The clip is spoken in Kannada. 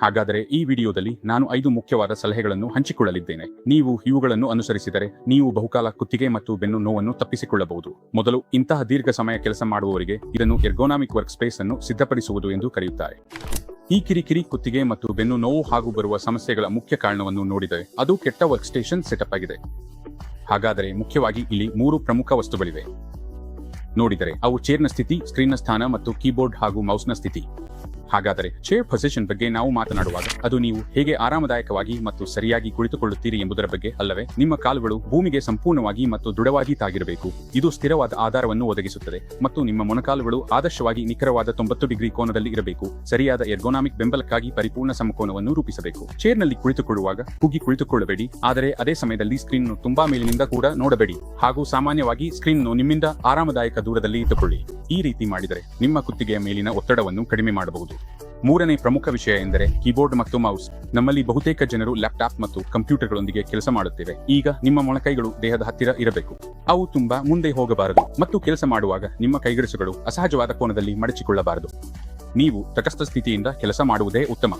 ಹಾಗಾದರೆ ಈ ವಿಡಿಯೋದಲ್ಲಿ ನಾನು ಐದು ಮುಖ್ಯವಾದ ಸಲಹೆಗಳನ್ನು ಹಂಚಿಕೊಳ್ಳಲಿದ್ದೇನೆ. ನೀವು ಇವುಗಳನ್ನು ಅನುಸರಿಸಿದರೆ ನೀವು ಬಹುಕಾಲ ಕುತ್ತಿಗೆ ಮತ್ತು ಬೆನ್ನು ನೋವನ್ನು ತಪ್ಪಿಸಿಕೊಳ್ಳಬಹುದು. ಮೊದಲು ಇಂತಹ ದೀರ್ಘ ಸಮಯ ಕೆಲಸ ಮಾಡುವವರಿಗೆ ಇದನ್ನು ಎರ್ಗೋನಾಮಿಕ್ ವರ್ಕ್ ಸ್ಪೇಸ್ ಅನ್ನು ಸಿದ್ಧಪಡಿಸುವುದು ಎಂದು ಕರೆಯುತ್ತಾರೆ. ಈ ಕಿರಿಕಿರಿ, ಕುತ್ತಿಗೆ ಮತ್ತು ಬೆನ್ನು ನೋವು ಹಾಗೂ ಬರುವ ಸಮಸ್ಯೆಗಳ ಮುಖ್ಯ ಕಾರಣವನ್ನು ನೋಡಿದರೆ ಅದು ಕೆಟ್ಟ ವರ್ಕ್ ಸ್ಟೇಷನ್ ಸೆಟಪ್ ಆಗಿದೆ. ಹಾಗಾದರೆ ಮುಖ್ಯವಾಗಿ ಇಲ್ಲಿ ಮೂರು ಪ್ರಮುಖ ವಸ್ತುಗಳಿವೆ. ನೋಡಿದರೆ ಅವು ಚೇರ್ನ ಸ್ಥಿತಿ ಸ್ಕ್ರೀನ್ನ ಸ್ಥಾನ ಮತ್ತು ಕೀಬೋರ್ಡ್ ಹಾಗೂ ಮೌಸ್ನ ಸ್ಥಿತಿ. ಹಾಗಾದರೆ ಚೇರ್ ಪೊಸಿಷನ್ ಬಗ್ಗೆ ನಾವು ಮಾತನಾಡುವಾಗ ಅದು ನೀವು ಹೇಗೆ ಆರಾಮದಾಯಕವಾಗಿ ಮತ್ತು ಸರಿಯಾಗಿ ಕುಳಿತುಕೊಳ್ಳುತ್ತೀರಿ ಎಂಬುದರ ಬಗ್ಗೆ ಅಲ್ಲವೇ? ನಿಮ್ಮ ಕಾಲುಗಳು ಭೂಮಿಗೆ ಸಂಪೂರ್ಣವಾಗಿ ಮತ್ತು ದೃಢವಾಗಿ ತಾಗಿರಬೇಕು. ಇದು ಸ್ಥಿರವಾದ ಆಧಾರವನ್ನು ಒದಗಿಸುತ್ತದೆ ಮತ್ತು ನಿಮ್ಮ ಮೊಣಕಾಲುಗಳು ಆದರ್ಶವಾಗಿ ನಿಖರವಾದ ತೊಂಬತ್ತು ಡಿಗ್ರಿ ಕೋನದಲ್ಲಿ ಇರಬೇಕು. ಸರಿಯಾದ ಎರ್ಗೋನಾಮಿಕ್ ಬೆಂಬಲಕ್ಕಾಗಿ ಪರಿಪೂರ್ಣ ಸಮಕೋನವನ್ನು ರೂಪಿಸಬೇಕು. ಚೇರ್ನಲ್ಲಿ ಕುಳಿತುಕೊಳ್ಳುವಾಗ ಕುಗ್ಗಿ ಕುಳಿತುಕೊಳ್ಳಬೇಡಿ. ಆದರೆ ಅದೇ ಸಮಯದಲ್ಲಿ ಸ್ಕ್ರೀನ್ ತುಂಬಾ ಮೇಲಿನಿಂದ ಕೂಡ ನೋಡಬೇಡಿ. ಹಾಗೂ ಸಾಮಾನ್ಯವಾಗಿ ಸ್ಕ್ರೀನ್ ನಿಮ್ಮಿಂದ ಆರಾಮದಾಯಕ ದೂರದಲ್ಲಿ ಇಟ್ಟುಕೊಳ್ಳಿ. ಈ ರೀತಿ ಮಾಡಿದರೆ ನಿಮ್ಮ ಕುತ್ತಿಗೆಯ ಮೇಲಿನ ಒತ್ತಡವನ್ನು ಕಡಿಮೆ ಮಾಡಬಹುದು. ಮೂರನೇ ಪ್ರಮುಖ ವಿಷಯ ಎಂದರೆ ಕೀಬೋರ್ಡ್ ಮತ್ತು ಮೌಸ್. ನಮ್ಮಲ್ಲಿ ಬಹುತೇಕ ಜನರು ಲ್ಯಾಪ್ಟಾಪ್ ಮತ್ತು ಕಂಪ್ಯೂಟರ್ಗಳೊಂದಿಗೆ ಕೆಲಸ ಮಾಡುತ್ತೇವೆ. ಈಗ ನಿಮ್ಮ ಮೊಣಕೈಗಳು ದೇಹದ ಹತ್ತಿರ ಇರಬೇಕು. ಅವು ತುಂಬಾ ಮುಂದೆ ಹೋಗಬಾರದು ಮತ್ತು ಕೆಲಸ ಮಾಡುವಾಗ ನಿಮ್ಮ ಕೈಗರಿಸುಗಳು ಅಸಹಜವಾದ ಕೋನದಲ್ಲಿ ಮಡಚಿಕೊಳ್ಳಬಾರದು. ನೀವು ತಟಸ್ಥ ಸ್ಥಿತಿಯಿಂದ ಕೆಲಸ ಮಾಡುವುದೇ ಉತ್ತಮ.